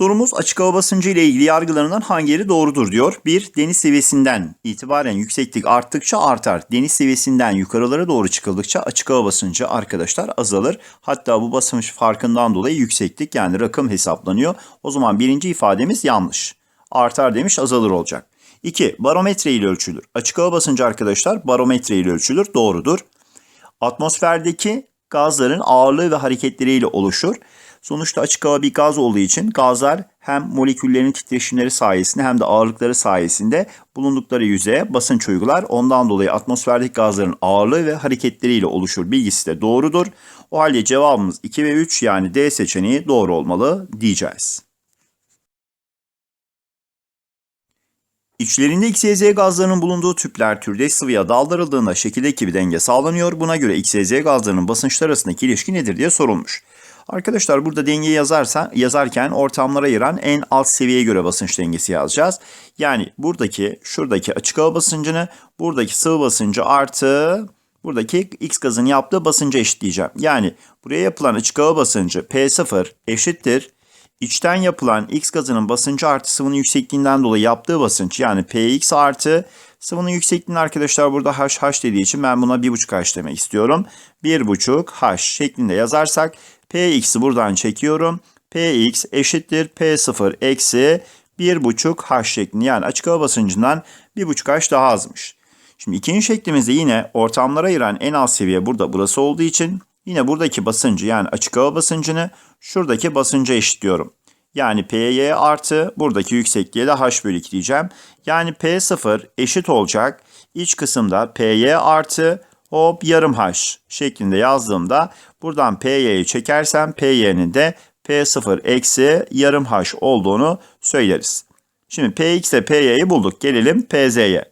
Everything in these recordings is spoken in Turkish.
Sorumuz açık hava basıncı ile ilgili yargılarından hangileri doğrudur diyor. 1. Deniz seviyesinden itibaren yükseklik arttıkça artar. Deniz seviyesinden yukarılara doğru çıkıldıkça açık hava basıncı arkadaşlar azalır. Hatta bu basınç farkından dolayı yükseklik yani rakım hesaplanıyor. O zaman birinci ifademiz yanlış. Artar demiş azalır olacak. 2. Barometre ile ölçülür. Açık hava basıncı arkadaşlar barometre ile ölçülür. Doğrudur. Atmosferdeki gazların ağırlığı ve hareketleriyle oluşur. Sonuçta açık hava bir gaz olduğu için gazlar hem moleküllerin titreşimleri sayesinde hem de ağırlıkları sayesinde bulundukları yüzeye basınç uygular. Ondan dolayı atmosferdeki gazların ağırlığı ve hareketleriyle oluşur bilgisi de doğrudur. O halde cevabımız 2 ve 3 yani D seçeneği doğru olmalı diyeceğiz. İçlerinde X, Y, Z gazlarının bulunduğu tüpler türde sıvıya daldırıldığında şekildeki bir denge sağlanıyor. Buna göre X, Y, Z gazlarının basınçlar arasındaki ilişki nedir diye sorulmuş. Arkadaşlar burada dengeyi yazarsa, yazarken ortamlara ayıran en alt seviyeye göre basınç dengesi yazacağız. Yani buradaki şuradaki açık hava basıncını buradaki sıvı basıncı artı buradaki X gazın yaptığı basıncı eşitleyeceğim. Yani buraya yapılan açık hava basıncı P0 eşittir. İçten yapılan X gazının basıncı artı sıvının yüksekliğinden dolayı yaptığı basınç yani Px artı sıvının yüksekliğini arkadaşlar burada HH dediği için ben buna 1.5H demek istiyorum. 1.5H şeklinde yazarsak Px'i buradan çekiyorum. Px eşittir P0 eksi 1.5H şeklinde yani açık hava basıncından 1.5H daha azmış. Şimdi ikinci şeklimizde yine ortamlara ayıran en az seviye burada burası olduğu için yine buradaki basıncı yani açık hava basıncını şuradaki basınca eşitliyorum. Yani Py artı buradaki yüksekliğe de H bölü 2 diyeceğim. Yani P0 eşit olacak. İç kısımda Py artı hop yarım H şeklinde yazdığımda buradan Py'yi çekersem Py'nin de P0 eksi yarım H olduğunu söyleriz. Şimdi Px ile Py'yi bulduk. Gelelim Pz'ye.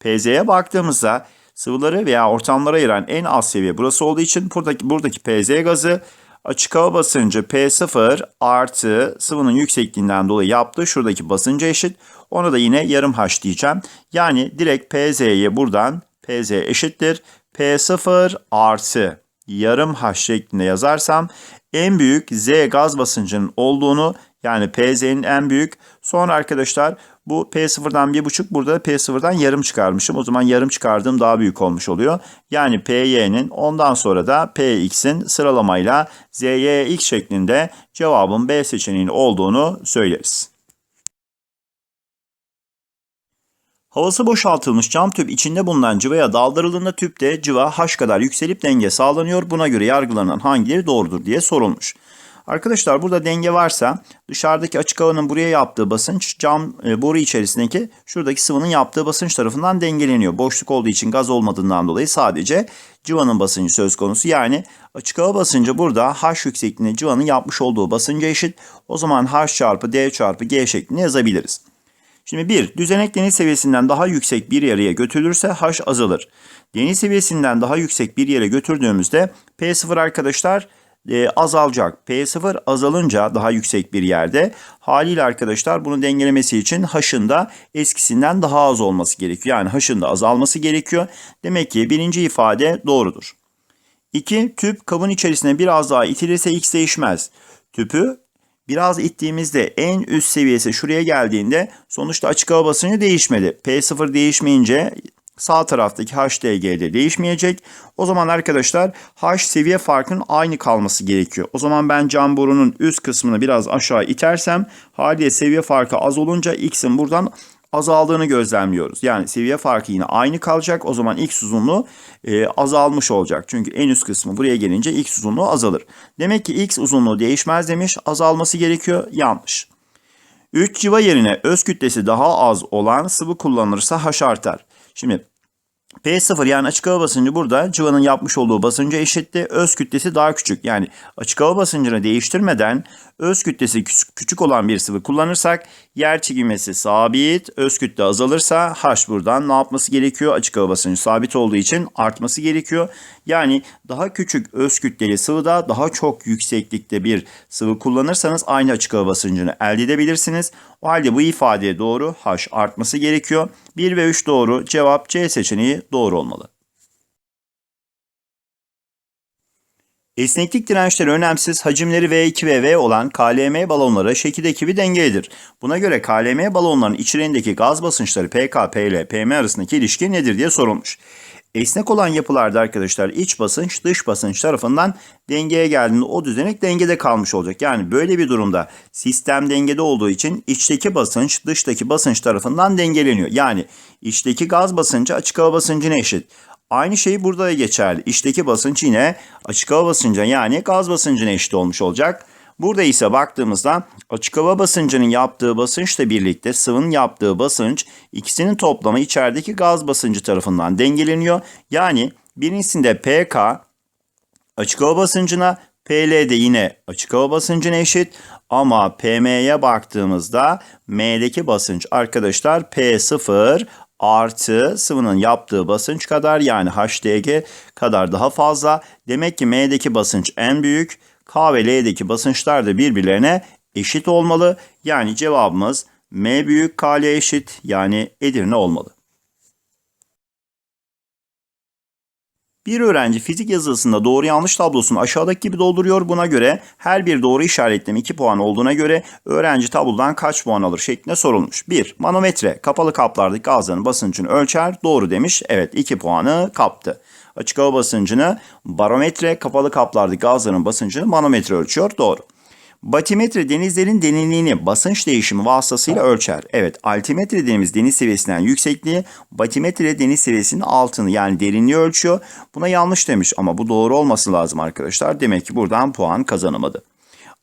Pz'ye baktığımızda sıvıları veya ortamlara ayıran en az seviye burası olduğu için buradaki, buradaki Pz gazı açık hava basıncı P0 artı sıvının yüksekliğinden dolayı yaptığı şuradaki basınca eşit. Ona da yine yarım H diyeceğim. Yani direkt Pz'yi buradan Pz eşittir. P0 artı yarım H şeklinde yazarsam en büyük Z gaz basıncının olduğunu yani PZ'nin en büyük. Sonra arkadaşlar bu P0'dan 1.5 burada P0'dan yarım çıkarmışım. O zaman yarım çıkardığım daha büyük olmuş oluyor. Yani PY'nin ondan sonra da PX'in sıralamayla ZYX şeklinde cevabın B seçeneğinin olduğunu söyleriz. Havası boşaltılmış cam tüp içinde bulunan cıvaya daldırıldığında tüpte cıva H kadar yükselip denge sağlanıyor. Buna göre yargılanan hangileri doğrudur diye sorulmuş. Arkadaşlar burada denge varsa dışarıdaki açık havanın buraya yaptığı basınç cam e, boru içerisindeki şuradaki sıvının yaptığı basınç tarafından dengeleniyor. Boşluk olduğu için gaz olmadığından dolayı sadece cıvanın basıncı söz konusu. Yani açık hava basıncı burada H yüksekliğinde cıvanın yapmış olduğu basınca eşit. O zaman H çarpı D çarpı G şeklinde yazabiliriz. Şimdi bir, düzenek deniz seviyesinden daha yüksek bir yere götürülürse H azalır. Deniz seviyesinden daha yüksek bir yere götürdüğümüzde P0 arkadaşlar e, azalacak. P0 azalınca daha yüksek bir yerde haliyle arkadaşlar bunu dengelemesi için H'ın da eskisinden daha az olması gerekiyor. Yani H'ın da azalması gerekiyor. Demek ki birinci ifade doğrudur. 2. Tüp kabın içerisine biraz daha itilirse X değişmez. Tüpü biraz ittiğimizde en üst seviyesi şuraya geldiğinde sonuçta açık hava basıncı değişmedi. P0 değişmeyince sağ taraftaki HDG'de değişmeyecek. O zaman arkadaşlar H seviye farkının aynı kalması gerekiyor. O zaman ben cam borunun üst kısmını biraz aşağı itersem haliyle seviye farkı az olunca X'in buradan azaldığını gözlemliyoruz. Yani seviye farkı yine aynı kalacak. O zaman X uzunluğu e, azalmış olacak. Çünkü en üst kısmı buraya gelince X uzunluğu azalır. Demek ki X uzunluğu değişmez demiş. Azalması gerekiyor. Yanlış. 3 civa yerine öz kütlesi daha az olan sıvı kullanılırsa H artar. Şimdi P0 yani açık hava basıncı burada civanın yapmış olduğu basıncı eşitti. Öz kütlesi daha küçük. Yani açık hava basıncını değiştirmeden öz kütlesi küçük olan bir sıvı kullanırsak yer çekilmesi sabit, öz kütle azalırsa H buradan ne yapması gerekiyor? Açık hava basıncı sabit olduğu için artması gerekiyor. Yani daha küçük öz kütleli sıvıda daha çok yükseklikte bir sıvı kullanırsanız aynı açık hava basıncını elde edebilirsiniz. O halde bu ifadeye doğru H artması gerekiyor. 1 ve 3 doğru. Cevap C seçeneği doğru olmalı. Esneklik dirençleri önemsiz, hacimleri V2 ve V olan KLM balonları şekil ekibi dengelidir. Buna göre KLM balonlarının içlerindeki gaz basınçları PK, PL, PM arasındaki ilişki nedir diye sorulmuş. Esnek olan yapılarda arkadaşlar iç basınç dış basınç tarafından dengeye geldiğinde o düzenek dengede kalmış olacak. Yani böyle bir durumda sistem dengede olduğu için içteki basınç dıştaki basınç tarafından dengeleniyor. Yani içteki gaz basıncı açık hava basıncına eşit. Aynı şey burada da geçerli. İçteki basınç yine açık hava basıncına yani gaz basıncına eşit olmuş olacak. Burada ise baktığımızda açık hava basıncının yaptığı basınçla birlikte sıvının yaptığı basınç ikisinin toplamı içerideki gaz basıncı tarafından dengeleniyor. Yani birincisinde PK açık hava basıncına PL de yine açık hava basıncına eşit ama PM'ye baktığımızda M'deki basınç arkadaşlar P0 artı sıvının yaptığı basınç kadar yani HDG kadar daha fazla. Demek ki M'deki basınç en büyük. K ve L'deki basınçlar da birbirlerine eşit olmalı. Yani cevabımız M büyük K L eşit yani Edirne olmalı. Bir öğrenci fizik yazısında doğru yanlış tablosunu aşağıdaki gibi dolduruyor. Buna göre her bir doğru işaretleme 2 puan olduğuna göre öğrenci tablodan kaç puan alır şeklinde sorulmuş. 1. Manometre kapalı kaplardaki gazların basıncını ölçer. Doğru demiş. Evet 2 puanı kaptı. Açık hava basıncını barometre kapalı kaplardaki gazların basıncını manometre ölçüyor. Doğru. Batimetre denizlerin derinliğini basınç değişimi vasıtasıyla ölçer. Evet, altimetre dediğimiz deniz seviyesinden yüksekliği, batimetre deniz seviyesinin altını yani derinliği ölçüyor. Buna yanlış demiş ama bu doğru olması lazım arkadaşlar. Demek ki buradan puan kazanamadı.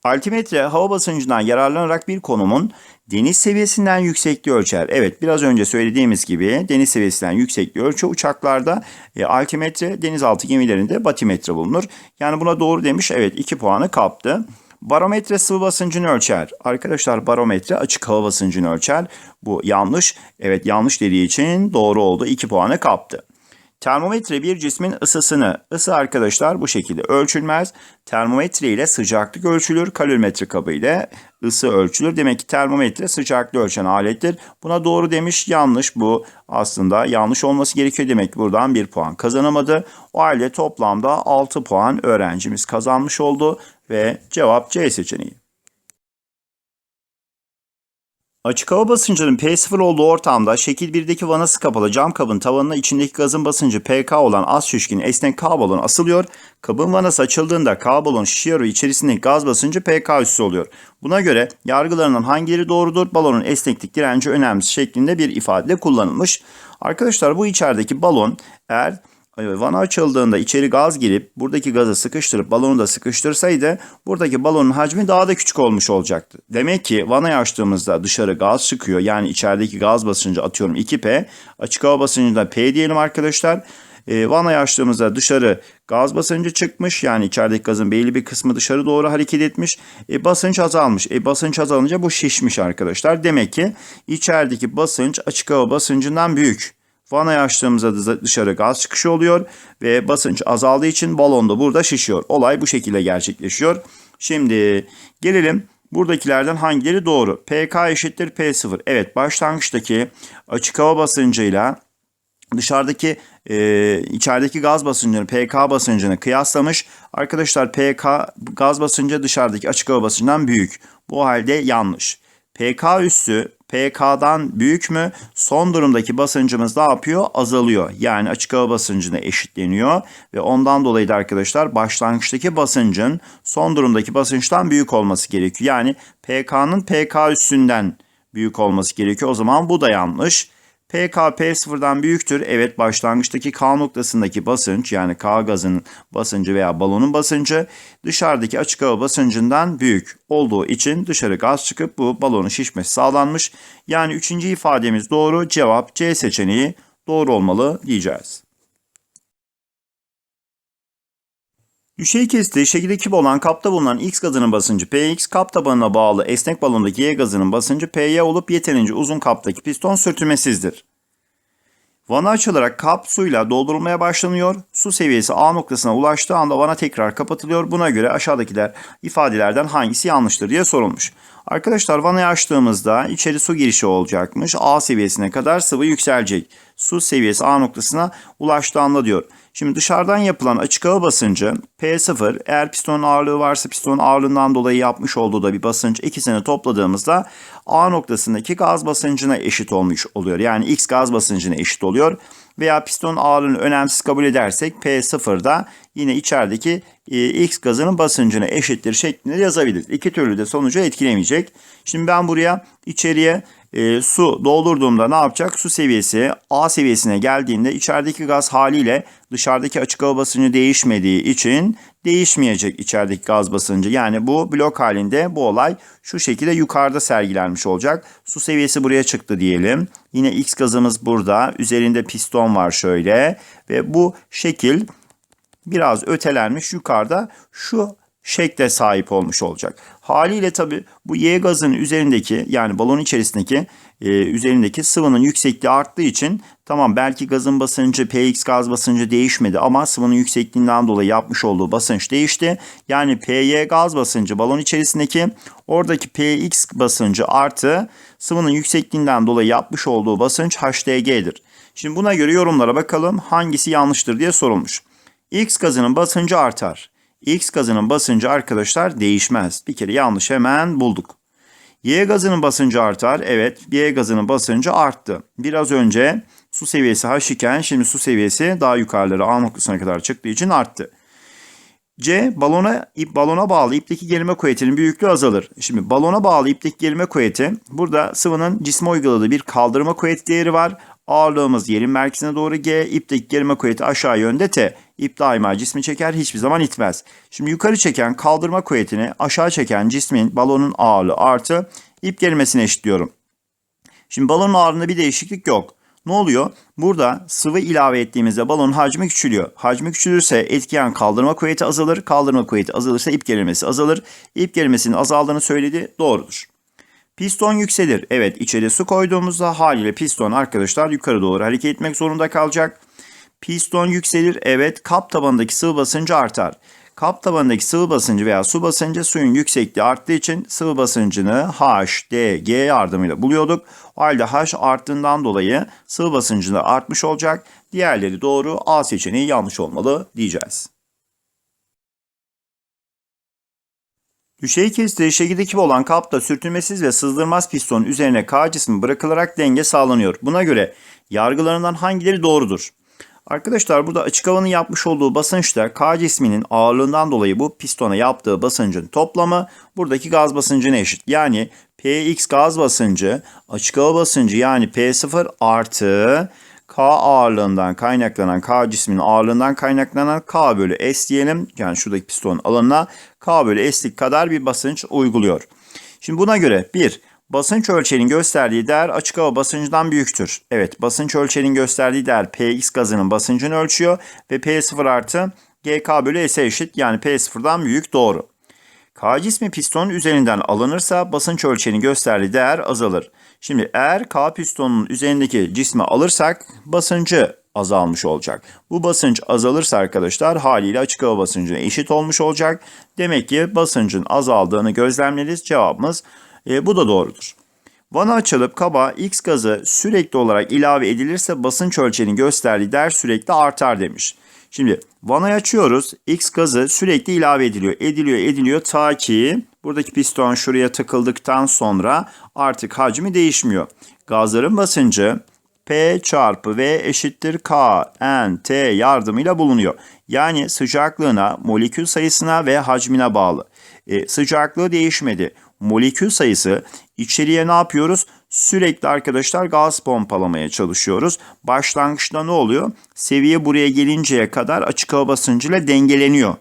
Altimetre hava basıncından yararlanarak bir konumun deniz seviyesinden yüksekliği ölçer. Evet biraz önce söylediğimiz gibi deniz seviyesinden yüksekliği ölçüyor. Uçaklarda e, altimetre denizaltı gemilerinde batimetre bulunur. Yani buna doğru demiş. Evet 2 puanı kaptı. Barometre sıvı basıncını ölçer. Arkadaşlar barometre açık hava basıncını ölçer. Bu yanlış. Evet yanlış dediği için doğru oldu. 2 puanı kaptı. Termometre bir cismin ısısını, ısı arkadaşlar bu şekilde ölçülmez. Termometre ile sıcaklık ölçülür. Kalorimetre kabı ile ısı ölçülür. Demek ki termometre sıcaklığı ölçen alettir. Buna doğru demiş. Yanlış bu. Aslında yanlış olması gerekiyor. Demek ki buradan bir puan kazanamadı. O halde toplamda 6 puan öğrencimiz kazanmış oldu ve cevap C seçeneği. Açık hava basıncının P0 olduğu ortamda şekil 1'deki vanası kapalı cam kabın tavanına içindeki gazın basıncı PK olan az şişkin esnek K balon asılıyor. Kabın vanası açıldığında K balon şişiyor ve içerisindeki gaz basıncı PK üssü oluyor. Buna göre yargılarından hangileri doğrudur? Balonun esneklik direnci önemlisi şeklinde bir ifade kullanılmış. Arkadaşlar bu içerideki balon eğer Vana açıldığında içeri gaz girip buradaki gazı sıkıştırıp balonu da sıkıştırsaydı buradaki balonun hacmi daha da küçük olmuş olacaktı. Demek ki vanayı açtığımızda dışarı gaz çıkıyor. Yani içerideki gaz basıncı atıyorum 2P. Açık hava basıncında P diyelim arkadaşlar. E, vanayı açtığımızda dışarı gaz basıncı çıkmış. Yani içerideki gazın belli bir kısmı dışarı doğru hareket etmiş. E, basınç azalmış. E, basınç azalınca bu şişmiş arkadaşlar. Demek ki içerideki basınç açık hava basıncından büyük. Vanayı açtığımızda dışarı gaz çıkışı oluyor ve basınç azaldığı için balon da burada şişiyor. Olay bu şekilde gerçekleşiyor. Şimdi gelelim buradakilerden hangileri doğru? PK eşittir P0. Evet başlangıçtaki açık hava basıncıyla dışarıdaki e, içerideki gaz basıncını PK basıncını kıyaslamış. Arkadaşlar PK gaz basıncı dışarıdaki açık hava basıncından büyük. Bu halde yanlış. PK üssü PK'dan büyük mü? Son durumdaki basıncımız ne yapıyor? Azalıyor. Yani açık hava basıncına eşitleniyor ve ondan dolayı da arkadaşlar başlangıçtaki basıncın son durumdaki basınçtan büyük olması gerekiyor. Yani PK'nın PK üssünden büyük olması gerekiyor. O zaman bu da yanlış. PK P0'dan büyüktür. Evet başlangıçtaki K noktasındaki basınç yani K gazın basıncı veya balonun basıncı dışarıdaki açık hava basıncından büyük olduğu için dışarı gaz çıkıp bu balonun şişmesi sağlanmış. Yani üçüncü ifademiz doğru. Cevap C seçeneği doğru olmalı diyeceğiz. Düşey kestiği şekilde küp olan kapta bulunan X gazının basıncı Px, kap tabanına bağlı esnek balondaki Y gazının basıncı Py olup yeterince uzun kaptaki piston sürtünmesizdir. Vana açılarak kap suyla doldurulmaya başlanıyor. Su seviyesi A noktasına ulaştığı anda vana tekrar kapatılıyor. Buna göre aşağıdakiler ifadelerden hangisi yanlıştır diye sorulmuş. Arkadaşlar vanayı açtığımızda içeri su girişi olacakmış. A seviyesine kadar sıvı yükselecek. Su seviyesi A noktasına ulaştığı anda diyor. Şimdi dışarıdan yapılan açık hava basıncı P0 eğer pistonun ağırlığı varsa pistonun ağırlığından dolayı yapmış olduğu da bir basınç ikisini topladığımızda A noktasındaki gaz basıncına eşit olmuş oluyor. Yani X gaz basıncına eşit oluyor. Veya pistonun ağırlığını önemsiz kabul edersek P0 da yine içerideki e, X gazının basıncına eşittir şeklinde yazabiliriz. İki türlü de sonucu etkilemeyecek. Şimdi ben buraya içeriye e, su doldurduğumda ne yapacak? Su seviyesi A seviyesine geldiğinde içerideki gaz haliyle dışarıdaki açık hava basıncı değişmediği için değişmeyecek içerideki gaz basıncı. Yani bu blok halinde bu olay şu şekilde yukarıda sergilenmiş olacak. Su seviyesi buraya çıktı diyelim. Yine X gazımız burada. Üzerinde piston var şöyle ve bu şekil biraz ötelenmiş yukarıda şu şekle sahip olmuş olacak. Haliyle tabi bu Y gazının üzerindeki yani balon içerisindeki e, üzerindeki sıvının yüksekliği arttığı için tamam belki gazın basıncı PX gaz basıncı değişmedi ama sıvının yüksekliğinden dolayı yapmış olduğu basınç değişti. Yani PY gaz basıncı balon içerisindeki oradaki PX basıncı artı sıvının yüksekliğinden dolayı yapmış olduğu basınç HDG'dir. Şimdi buna göre yorumlara bakalım hangisi yanlıştır diye sorulmuş. X gazının basıncı artar. X gazının basıncı arkadaşlar değişmez. Bir kere yanlış hemen bulduk. Y gazının basıncı artar. Evet Y gazının basıncı arttı. Biraz önce su seviyesi H iken şimdi su seviyesi daha yukarılara A noktasına kadar çıktığı için arttı. C balona ip balona bağlı ipteki gerilme kuvvetinin büyüklüğü azalır. Şimdi balona bağlı ipteki gerilme kuvveti burada sıvının cisme uyguladığı bir kaldırma kuvveti değeri var. Ağırlığımız yerin merkezine doğru G, ipteki gerilme kuvveti aşağı yönde T. İp daima cismi çeker, hiçbir zaman itmez. Şimdi yukarı çeken kaldırma kuvvetini aşağı çeken cismin balonun ağırlığı artı ip gerilmesine eşitliyorum. Şimdi balonun ağırlığında bir değişiklik yok. Ne oluyor? Burada sıvı ilave ettiğimizde balonun hacmi küçülüyor. Hacmi küçülürse etkiyen kaldırma kuvveti azalır. Kaldırma kuvveti azalırsa ip gerilmesi azalır. İp gerilmesinin azaldığını söyledi. Doğrudur. Piston yükselir. Evet içeri su koyduğumuzda haliyle piston arkadaşlar yukarı doğru hareket etmek zorunda kalacak. Piston yükselir. Evet kap tabanındaki sıvı basıncı artar. Kap tabanındaki sıvı basıncı veya su basıncı suyun yüksekliği arttığı için sıvı basıncını H, D, G yardımıyla buluyorduk. O halde H arttığından dolayı sıvı basıncı da artmış olacak. Diğerleri doğru A seçeneği yanlış olmalı diyeceğiz. Düşey kesici şekilde olan kapta sürtünmesiz ve sızdırmaz pistonun üzerine K cismi bırakılarak denge sağlanıyor. Buna göre yargılarından hangileri doğrudur? Arkadaşlar burada açık havanın yapmış olduğu basınçta K cisminin ağırlığından dolayı bu pistona yaptığı basıncın toplamı buradaki gaz basıncına eşit. Yani Px gaz basıncı açık hava basıncı yani P0 artı K ağırlığından kaynaklanan K cisminin ağırlığından kaynaklanan K bölü S diyelim. Yani şuradaki piston alanına K bölü S'lik kadar bir basınç uyguluyor. Şimdi buna göre bir Basınç ölçeğinin gösterdiği değer açık hava basıncından büyüktür. Evet basınç ölçeğinin gösterdiği değer Px gazının basıncını ölçüyor ve P0 artı GK bölü S eşit yani P0'dan büyük doğru. K cismi pistonun üzerinden alınırsa basınç ölçeğinin gösterdiği değer azalır. Şimdi eğer K pistonunun üzerindeki cismi alırsak basıncı azalmış olacak. Bu basınç azalırsa arkadaşlar haliyle açık hava basıncına eşit olmuş olacak. Demek ki basıncın azaldığını gözlemleriz. Cevabımız e, bu da doğrudur. Vana açılıp kaba X gazı sürekli olarak ilave edilirse basınç ölçeğinin gösterdiği değer sürekli artar demiş. Şimdi vanayı açıyoruz. X gazı sürekli ilave ediliyor. Ediliyor, ediliyor ta ki buradaki piston şuraya takıldıktan sonra artık hacmi değişmiyor. Gazların basıncı P çarpı V eşittir K, N, T yardımıyla bulunuyor. Yani sıcaklığına, molekül sayısına ve hacmine bağlı. E, sıcaklığı değişmedi molekül sayısı içeriye ne yapıyoruz? Sürekli arkadaşlar gaz pompalamaya çalışıyoruz. Başlangıçta ne oluyor? Seviye buraya gelinceye kadar açık hava basıncıyla dengeleniyor.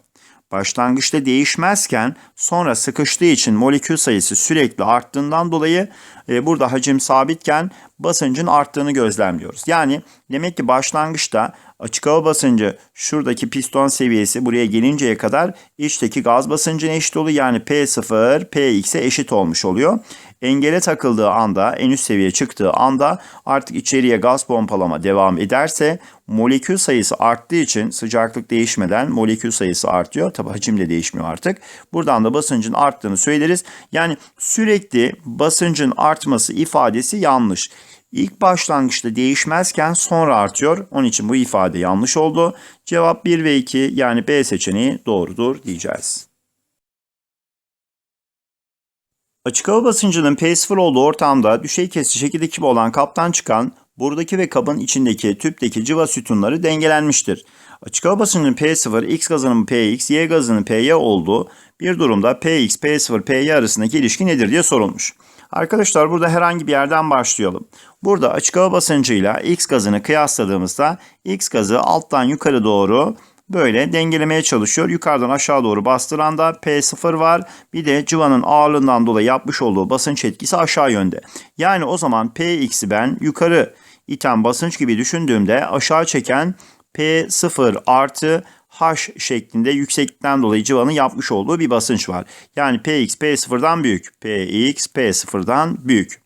Başlangıçta değişmezken sonra sıkıştığı için molekül sayısı sürekli arttığından dolayı e, burada hacim sabitken basıncın arttığını gözlemliyoruz. Yani demek ki başlangıçta açık hava basıncı şuradaki piston seviyesi buraya gelinceye kadar içteki gaz basıncına eşit oluyor. Yani P0 Px'e eşit olmuş oluyor. Engele takıldığı anda en üst seviye çıktığı anda artık içeriye gaz pompalama devam ederse molekül sayısı arttığı için sıcaklık değişmeden molekül sayısı artıyor. Tabi hacim de değişmiyor artık. Buradan da basıncın arttığını söyleriz. Yani sürekli basıncın artması ifadesi yanlış. İlk başlangıçta değişmezken sonra artıyor. Onun için bu ifade yanlış oldu. Cevap 1 ve 2 yani B seçeneği doğrudur diyeceğiz. Açık hava basıncının P0 olduğu ortamda düşey kesici şekilde gibi olan kaptan çıkan buradaki ve kabın içindeki tüpteki cıva sütunları dengelenmiştir. Açık hava basıncının P0, X gazının Px, Y gazının Py olduğu bir durumda Px, P0, Py arasındaki ilişki nedir diye sorulmuş. Arkadaşlar burada herhangi bir yerden başlayalım. Burada açık hava basıncıyla X gazını kıyasladığımızda X gazı alttan yukarı doğru böyle dengelemeye çalışıyor. Yukarıdan aşağı doğru bastıran da P0 var. Bir de cıvanın ağırlığından dolayı yapmış olduğu basınç etkisi aşağı yönde. Yani o zaman Px'i ben yukarı iten basınç gibi düşündüğümde aşağı çeken P0 artı H şeklinde yükseklikten dolayı cıvanın yapmış olduğu bir basınç var. Yani Px P0'dan büyük. Px P0'dan büyük.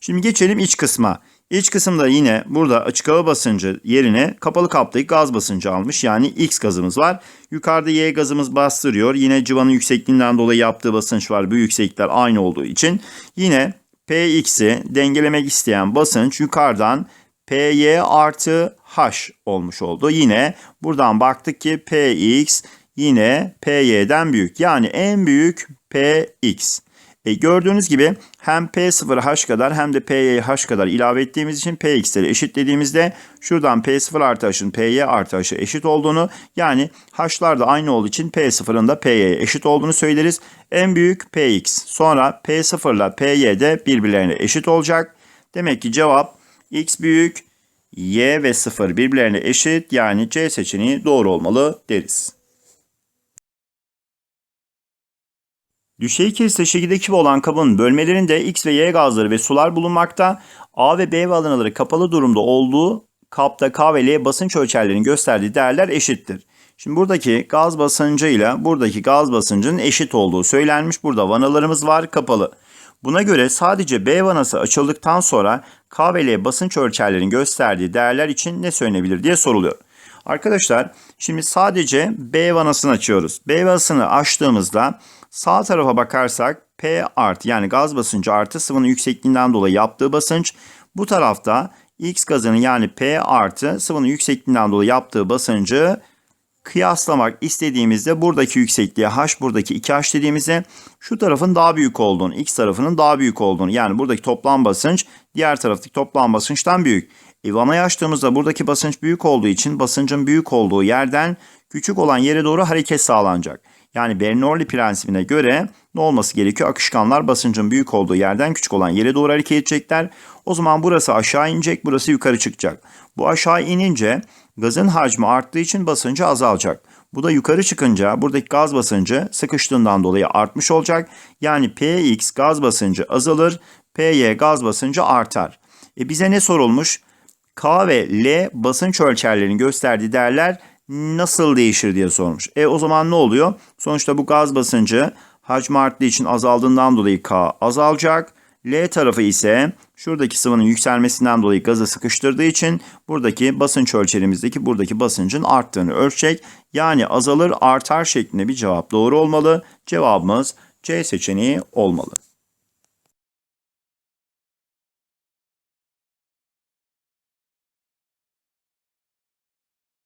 Şimdi geçelim iç kısma. İç kısımda yine burada açık hava basıncı yerine kapalı kaptaki gaz basıncı almış. Yani X gazımız var. Yukarıda Y gazımız bastırıyor. Yine cıvanın yüksekliğinden dolayı yaptığı basınç var. Bu yükseklikler aynı olduğu için. Yine Px'i dengelemek isteyen basınç yukarıdan Py artı H olmuş oldu. Yine buradan baktık ki Px yine Py'den büyük. Yani en büyük Px. E gördüğünüz gibi hem P0 H kadar hem de P'ye H kadar ilave ettiğimiz için Px'leri eşitlediğimizde şuradan P0 artı H'ın P'ye artı H'a eşit olduğunu yani H'lar da aynı olduğu için P0'ın da P'ye eşit olduğunu söyleriz. En büyük Px sonra P0 ile Py de birbirlerine eşit olacak. Demek ki cevap X büyük Y ve 0 birbirlerine eşit yani C seçeneği doğru olmalı deriz. Düşey kesite şekildeki gibi olan kabın bölmelerinde X ve Y gazları ve sular bulunmakta. A ve B valanaları kapalı durumda olduğu kapta K ve L basınç ölçerlerinin gösterdiği değerler eşittir. Şimdi buradaki gaz basıncıyla buradaki gaz basıncının eşit olduğu söylenmiş. Burada vanalarımız var kapalı. Buna göre sadece B vanası açıldıktan sonra K ve L basınç ölçerlerinin gösterdiği değerler için ne söylenebilir diye soruluyor. Arkadaşlar şimdi sadece B vanasını açıyoruz. B vanasını açtığımızda sağ tarafa bakarsak P artı yani gaz basıncı artı sıvının yüksekliğinden dolayı yaptığı basınç. Bu tarafta X gazının yani P artı sıvının yüksekliğinden dolayı yaptığı basıncı kıyaslamak istediğimizde buradaki yüksekliğe h buradaki 2h dediğimizde şu tarafın daha büyük olduğunu, x tarafının daha büyük olduğunu yani buradaki toplam basınç diğer taraftaki toplam basınçtan büyük. E, vanayı açtığımızda buradaki basınç büyük olduğu için basıncın büyük olduğu yerden küçük olan yere doğru hareket sağlanacak. Yani Bernoulli prensibine göre ne olması gerekiyor? Akışkanlar basıncın büyük olduğu yerden küçük olan yere doğru hareket edecekler. O zaman burası aşağı inecek, burası yukarı çıkacak. Bu aşağı inince gazın hacmi arttığı için basıncı azalacak. Bu da yukarı çıkınca buradaki gaz basıncı sıkıştığından dolayı artmış olacak. Yani Px gaz basıncı azalır, Py gaz basıncı artar. E bize ne sorulmuş? K ve L basınç ölçerlerinin gösterdiği değerler nasıl değişir diye sormuş. E o zaman ne oluyor? Sonuçta bu gaz basıncı hacmi arttığı için azaldığından dolayı K azalacak. L tarafı ise şuradaki sıvının yükselmesinden dolayı gazı sıkıştırdığı için buradaki basınç ölçerimizdeki buradaki basıncın arttığını ölçecek. Yani azalır artar şeklinde bir cevap doğru olmalı. Cevabımız C seçeneği olmalı.